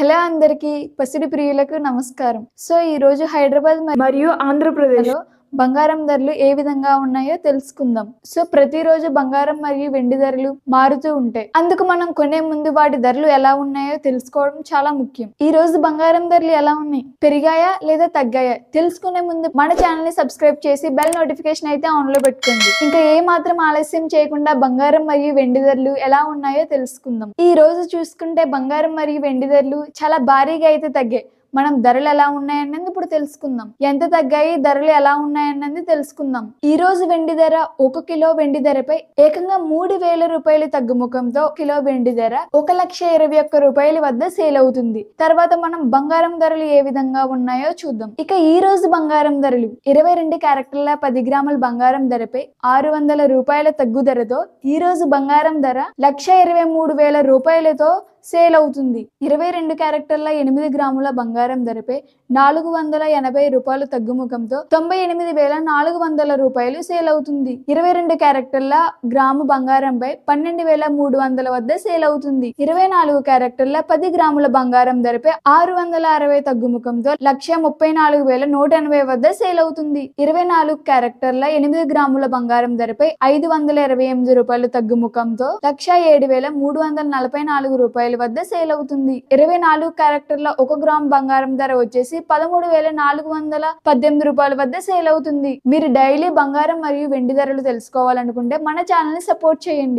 Hello అందరికి పసిడి ప్రియులకు నమస్కారం. సో ఈ రోజు హైదరాబాద్ మరియు మరియు ఆంధ్రప్రదేశ్లో బంగారం ధరలు ఏ విధంగా ఉన్నాయో తెలుసుకుందాం. సో ప్రతిరోజు బంగారం మరియు వెండి ధరలు మారుతూ ఉంటాయి. అందుకు మనం కొనే ముందు వాటి ధరలు ఎలా ఉన్నాయో తెలుసుకోవడం చాలా ముఖ్యం. ఈ రోజు బంగారం ధరలు ఎలా ఉన్నాయి? పెరిగాయా లేదా తగ్గాయా? తెలుసుకునే ముందు మన ఛానల్ని సబ్స్క్రైబ్ చేసి బెల్ నోటిఫికేషన్ అయితే ఆన్లో పెట్టుకోండి. ఇంకా ఏ మాత్రం ఆలస్యం చేయకుండా బంగారం మరియు వెండి ధరలు ఎలా ఉన్నాయో తెలుసుకుందాం. ఈ రోజు చూసుకుంటే బంగారం మరియు వెండి ధరలు చాలా భారీగా అయితే తగ్గాయి. మనం ధరలు ఎలా ఉన్నాయన్నది ఇప్పుడు తెలుసుకుందాం. ఎంత తగ్గాయి ధరలు ఎలా ఉన్నాయన్నది తెలుసుకుందాం. ఈ రోజు వెండి ధర ఒక కిలో వెండి ధరపై ఏకంగా మూడు వేల రూపాయలు తగ్గుముఖంతో కిలో వెండి ధర ఒక లక్ష ఇరవై ఒక్క రూపాయల వద్ద సేల్ అవుతుంది. తర్వాత మనం బంగారం ధరలు ఏ విధంగా ఉన్నాయో చూద్దాం. ఇక ఈ రోజు బంగారం ధరలు ఇరవై రెండు క్యారెక్టర్ల పది గ్రాముల బంగారం ధరపై ఆరు వందల రూపాయల తగ్గు ధరతో ఈ రోజు బంగారం ధర లక్ష ఇరవై మూడు వేల రూపాయలతో సేల్ అవుతుంది. ఇరవై రెండు క్యారెక్టర్ల ఎనిమిది గ్రాముల బంగారం ధరపై నాలుగు వందల ఎనభై రూపాయలు తగ్గుముఖంతో తొంభై ఎనిమిది వేల నాలుగు వందల రూపాయలు సేల్ అవుతుంది. ఇరవై రెండు క్యారెక్టర్ల గ్రాము బంగారంపై పన్నెండు వేల మూడు వందల వద్ద సేల్ అవుతుంది. ఇరవై నాలుగు క్యారెక్టర్ల పది గ్రాముల బంగారం ధరపై ఆరు వందల అరవై తగ్గుముఖంతో లక్ష ముప్పై నాలుగు వేల నూట ఎనభై వద్ద సేల్ అవుతుంది. ఇరవై నాలుగు క్యారెక్టర్ల ఎనిమిది గ్రాముల బంగారం ధరపై ఐదు వందల ఇరవై ఎనిమిది రూపాయలు తగ్గుముఖంతో లక్ష ఏడు వేల మూడు వందల నలభై నాలుగు రూపాయలు రూపాయల వద్ద సేల్ అవుతుంది. ఇరవై నాలుగు క్యారెక్టర్ల ఒక గ్రామ్ బంగారం ధర వచ్చేసి పదమూడు వేల నాలుగు వందల పద్దెనిమిది రూపాయల వద్ద సేల్ అవుతుంది. మీరు డైలీ బంగారం మరియు వెండి ధరలు తెలుసుకోవాలనుకుంటే మన ఛానల్ని సపోర్ట్ చేయండి.